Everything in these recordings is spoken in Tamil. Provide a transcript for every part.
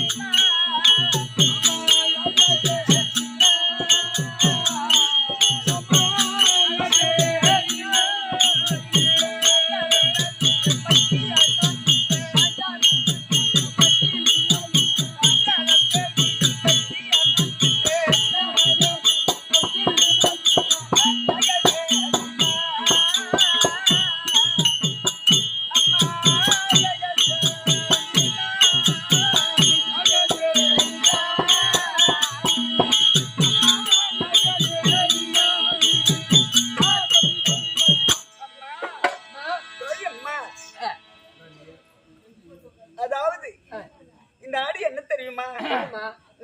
அம்மா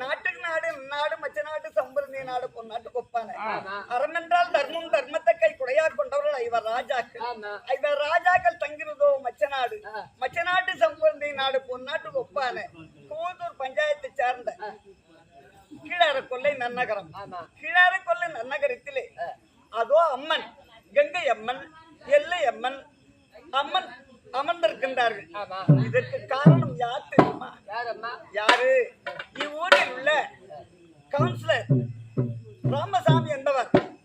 நாட்டுக்கு நாடு நாடு மச்ச நாடு சம்பருந்திய நாடு பொன்னாட்டு கொப்பான. அறம் என்றால் தர்மம் தர்மத்தை கை குடையா கொண்டவர்கள் ஐவர் ராஜாக்கள். ஐவர் ராஜாக்கள் தங்கிறதோ மச்ச நாடு. மச்ச நாட்டு சம்பருந்திய நாடு பொன்னாட்டு கொப்பான. கோதூர் பஞ்சாயத்தை சார்ந்த கீழார கொல்லை நன்னகரம். கீழார கொல்லை நன்னகரத்திலே அதோ அம்மன் கங்கை அம்மன் எல்லை அம்மன் அம்மன் அமர்ந்திருக்கின்றார்கள். இதற்கு காரணம் யார் தெரியுமா யாரு?